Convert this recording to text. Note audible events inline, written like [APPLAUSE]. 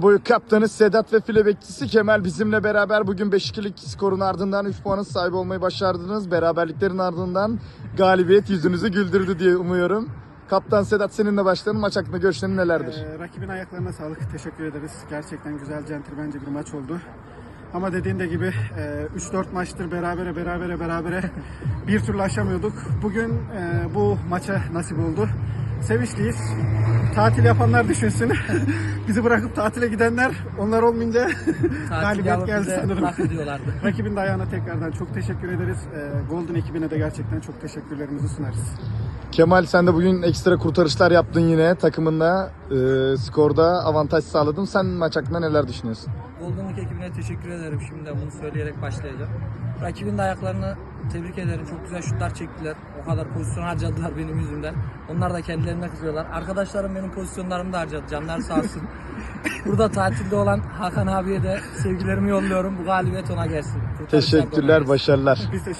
Boyu kaptanı Sedat ve file Kemal bizimle beraber bugün 5-2'lik skorun ardından 3 puanın sahibi olmayı başardınız. Beraberliklerin ardından galibiyet yüzünüzü güldürdü diye umuyorum. Kaptan Sedat seninle başlayalım. Maç hakkında görüşlerin nelerdir? Ee, rakibin ayaklarına sağlık. Teşekkür ederiz. Gerçekten güzel, centilmence bir maç oldu. Ama dediğin de gibi e, 3-4 maçtır berabere berabere berabere bir türlü aşamıyorduk. Bugün e, bu maça nasip oldu. Sevinçliyiz. Tatil yapanlar düşünsün. [LAUGHS] Bizi bırakıp tatile gidenler onlar olmayınca [LAUGHS] galibiyet geldi sanırım. [LAUGHS] Rakibin de ayağına tekrardan çok teşekkür ederiz. E, Golden ekibine de gerçekten çok teşekkürlerimizi sunarız. Kemal sen de bugün ekstra kurtarışlar yaptın yine takımında. Ee, skorda avantaj sağladın. Sen maç hakkında neler düşünüyorsun? Goldenlık ekibine teşekkür ederim. Şimdi de bunu söyleyerek başlayacağım. Rakibin de ayaklarını tebrik ederim. Çok güzel şutlar çektiler. O kadar pozisyon harcadılar benim yüzümden. Onlar da kendilerine kızıyorlar. Arkadaşlarım benim pozisyonlarımı da harcadı. Canlar sağ olsun. [LAUGHS] Burada tatilde olan Hakan abiye de sevgilerimi yolluyorum. Bu galibiyet ona gelsin. Kurtarışlar da ona Teşekkürler, gelsin. başarılar. Biz teşekkür